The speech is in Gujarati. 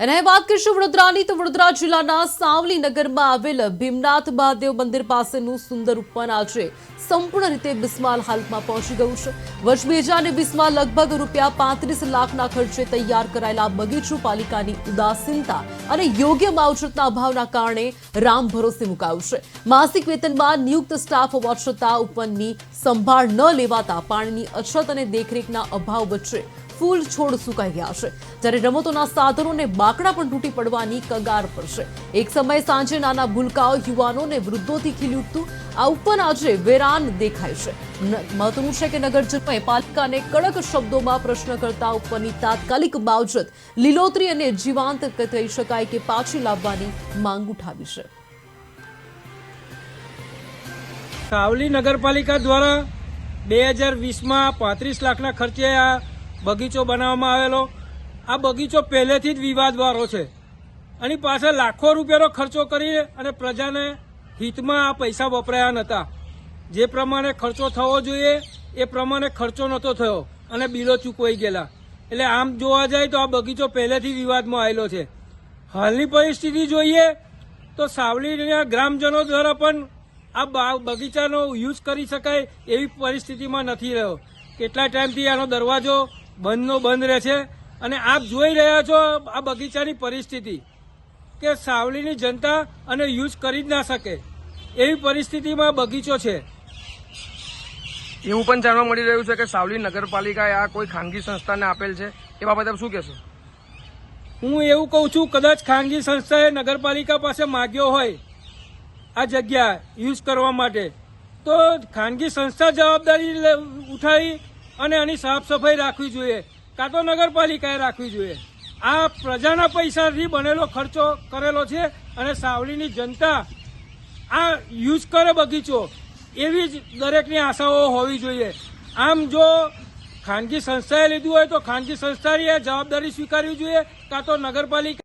અને વાત કરીશું વડોદરાની. તો વડોદરા જિલ્લાના સાવલી નગરમાં આવેલ ભીમનાથ મહાદેવ મંદિર પાસેનું સુંદર ઉપવન આજે સંપૂર્ણ રીતે બિસ્માલ હાલતમાં પહોંચી ગયું છે. વર્ષ બે હજાર વીસમાં લગભગ રૂપિયા પાંત્રીસ લાખના ખર્ચે તૈયાર કરાયેલા બગીચો પાલિકાની ઉદાસીનતા અને યોગ્ય માવજતના અભાવના કારણે રામ ભરોસે મુકાયું છે. માસિક વેતનમાં નિયુક્ત સ્ટાફ હોવા છતાં ઉપવનની સંભાળ ન લેવાતા પાણીની અછત અને દેખરેખના અભાવ વચ્ચે ફૂલ છોડ સુકાઈ ગયા છે. જ્યારે રમતોના સાધનોને બાકડા પણ તૂટી પડવાની કગાર પર છે. એક સમયે સાંજે નાના ભૂલકાઓ યુવાનો અને વૃદ્ધોથી ખીલી ઉઠતું, આ ઉપર આજે વેરાન દેખાય છે. મહત્વનું છે કે નગરજનોએ પાલિકાને કડક શબ્દોમાં પ્રશ્ન કરતા ઉપરની તાત્કાલિક બાવજત લીલોતરી અને જીવાંત કહી શકાય કે પાછી લાવવાની માંગ ઉઠાવી છે. સાવલી નગરપાલિકા દ્વારા બે હજાર વીસમાં પાંત્રીસ લાખના ખર્ચે આ બગીચો બનાવવામાં આવેલો. આ બગીચો પહેલેથી જ વિવાદવાળો છે. આની પાછળ લાખો રૂપિયાનો ખર્ચો કરી અને પ્રજાને હિતમાં આ પૈસા વપરાયા નહોતા જે પ્રમાણે ખર્ચો થવો જોઈએ, એ પ્રમાણે ખર્ચો નહોતો થયો અને બિલો ચૂકવાઈ ગયેલા. એટલે આમ જોવા જાય તો આ બગીચો પહેલેથી વિવાદમાં આવેલો છે. હાલની પરિસ્થિતિ જોઈએ તો સાવલીના ગ્રામજનો દ્વારા પણ આ બગીચાનો યુઝ કરી શકાય એવી પરિસ્થિતિમાં નથી રહ્યો. કેટલા ટાઈમથી આનો દરવાજો બંધનો બંધ રહે છે. અને આપ જોઈ રહ્યા છો આ બગીચાની પરિસ્થિતિ કે સાવલીની જનતા અને યુઝ કરી જ ના શકે. એવી પરિસ્થિતિમાં બગીચો છે. એવું પણ જાણવા મળી રહ્યું છે કે સાવલી નગરપાલિકાએ આ કોઈ ખાનગી સંસ્થાને આપેલ છે. એ બાબતે શું કહેશો? હું એવું કહું છું કદાચ ખાનગી સંસ્થાએ નગરપાલિકા પાસે માગ્યો હોય આ જગ્યા યુઝ કરવા માટે તો ખાનગી સંસ્થા જવાબદારી ઉઠાવી અને આની સાફ સફાઈ રાખવી જોઈએ. કાં તો નગરપાલિકાએ રાખવી જોઈએ. આ પ્રજાના પૈસાથી બનેલો ખર્ચો કરેલો છે અને સાવલીની જનતા આ યુઝ કરે બગીચો. એવી જ દરેકની આશાઓ હોવી જોઈએ. આમ જો ખાનગી સંસ્થાએ લીધું હોય તો ખાનગી સંસ્થાએ જવાબદારી સ્વીકારવી જોઈએ, કાં તો નગરપાલિકા